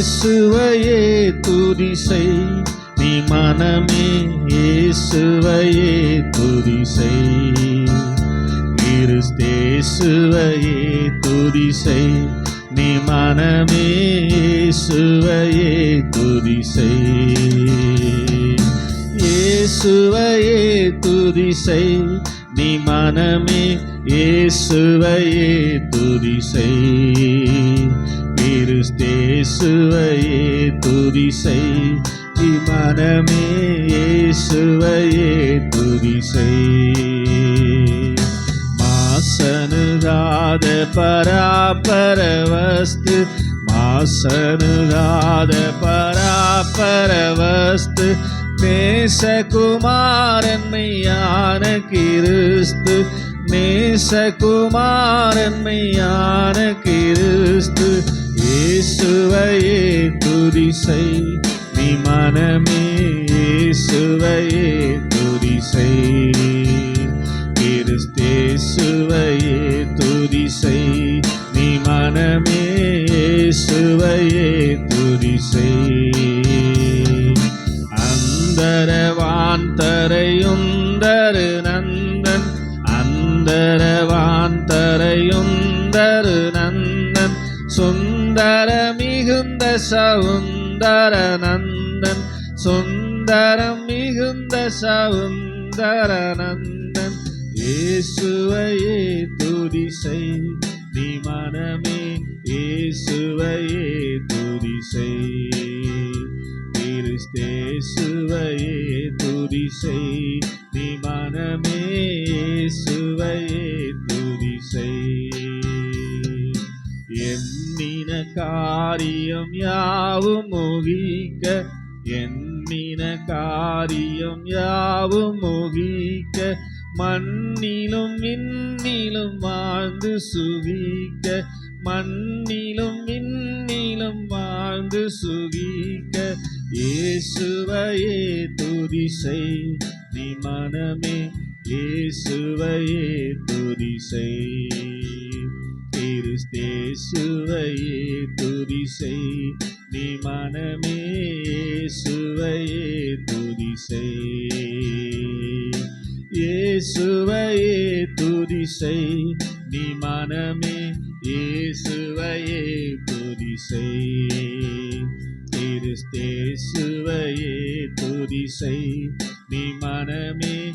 இயேசுவையே துதிசை. நீ மனமே இயேசுவையே துதிசை. கிறிஸ்தேசுவையே துதிசை. நீ மனமே இயேசுவையே துதிசை. இயேசுவையே துதிசை. நீ மனமே இயேசுவையே துதிசை. கிறிஸ்தேசுவையே துதிசை நீ மனமே இயேசுவையே துதிசை மாசனுகாத பராபரவஸ்து மாசனுகாத பராபரவஸ்து நேசகுமாரன்மையான கிறிஸ்து நேசகுமாரன்மையான கிறிஸ்து இயேசுவையே துதிசை. நீ மனமே இயேசுவையே துதிசை. கிறிஸ்தேசுவையே துதிசை. நீ மனமே இயேசுவையே துதிசை. அந்தரவாந்தரையுந்தரு நந்தன். அந்தரவான் நந்தன். சொந்த சுந்தர மிகுந்த சவுந்தர நந்தன் சுந்தரம் மிகுந்த சவுந்தர நந்தன் இயேசுவையே துதி செய் நீ மனமே இயேசுவையே துதி துதிசை கிறிஸ்தேசுவையே செய் நீ மனமே இயேசுவையே எண்ணின காரியம் யாவும் முகிக்க எண்ணின காரியம் யாவும் முகிக்க மண்ணிலும் விண்ணிலும் வாழ்ந்து சுகிக்க மண்ணிலும் விண்ணிலும் வாழ்ந்து சுகிக்க. இயேசுவையே துதிசை நீ மனமே இயேசுவையே துதிசை கிறிஸ்தேசுவையே துதிசை. நீ மனமே இயேசுவையே துதிசை. இயேசுவையே துதிசை. நீ மனமே இயேசுவையே துதிசை. கிறிஸ்தேசுவையே துதிசை. நீ மனமே